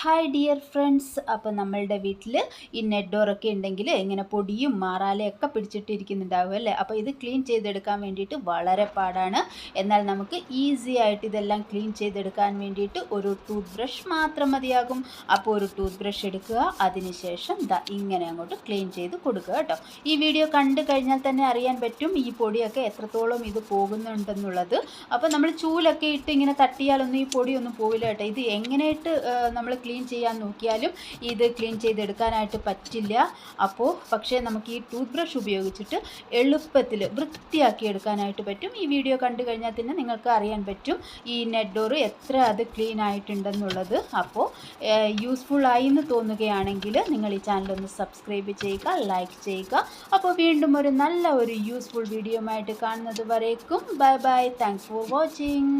Hi dear friends അപ്പോൾ നമ്മളുടെ വീട്ടിൽ ഈ നെറ്റ് ഡോറൊക്കെ ഉണ്ടെങ്കിൽ ഇങ്ങനെ പൊടിയും മാറാലയൊക്കെ പിടിച്ചിട്ടിരിക്കുന്നുണ്ടാവും അല്ലേ? അപ്പോൾ ഇത് ക്ലീൻ ചെയ്തെടുക്കാൻ വേണ്ടിയിട്ട് വളരെ പാടാണ്. എന്നാൽ നമുക്ക് ഈസി ആയിട്ട് ഇതെല്ലാം ക്ലീൻ ചെയ്തെടുക്കാൻ വേണ്ടിയിട്ട് ഒരു ടൂത്ത് ബ്രഷ് മാത്രം മതിയാകും. അപ്പോൾ ഒരു ടൂത്ത് ബ്രഷ് എടുക്കുക. അതിനുശേഷം ദാ ഇങ്ങനെ അങ്ങോട്ട് ക്ലീൻ ചെയ്ത് കൊടുക്കുക കേട്ടോ. ഈ വീഡിയോ കണ്ടു കഴിഞ്ഞാൽ തന്നെ അറിയാൻ പറ്റും ഈ പൊടിയൊക്കെ എത്രത്തോളം ഇത് പോകുന്നുണ്ടെന്നുള്ളത്. അപ്പോൾ നമ്മൾ ചൂലൊക്കെ ഇട്ട് ഇങ്ങനെ തട്ടിയാലൊന്നും ഈ പൊടിയൊന്നും പോവില്ല കേട്ടോ. ഇത് എങ്ങനെയായിട്ട് നമ്മൾ ക്ലീൻ ചെയ്യാൻ നോക്കിയാലും ഇത് ക്ലീൻ ചെയ്തെടുക്കാനായിട്ട് പറ്റില്ല. അപ്പോൾ പക്ഷേ നമുക്ക് ഈ ടൂത്ത് ബ്രഷ് ഉപയോഗിച്ചിട്ട് എളുപ്പത്തിൽ വൃത്തിയാക്കി എടുക്കാനായിട്ട് പറ്റും. ഈ വീഡിയോ കണ്ടു കഴിഞ്ഞാൽ തന്നെ നിങ്ങൾക്ക് അറിയാൻ പറ്റും ഈ നെറ്റ് ഡോറ് എത്ര അത് ക്ലീൻ ആയിട്ടുണ്ടെന്നുള്ളത്. അപ്പോൾ യൂസ്ഫുൾ ആയി എന്ന് തോന്നുകയാണെങ്കിൽ നിങ്ങൾ ഈ ചാനൽ ഒന്ന് സബ്സ്ക്രൈബ് ചെയ്യുക ലൈക്ക് ചെയ്യുക. അപ്പോൾ വീണ്ടും ഒരു നല്ല ഒരു യൂസ്ഫുൾ വീഡിയോ ആയിട്ട് കാണുന്നത് വരേക്കും. Bye bye thanks for watching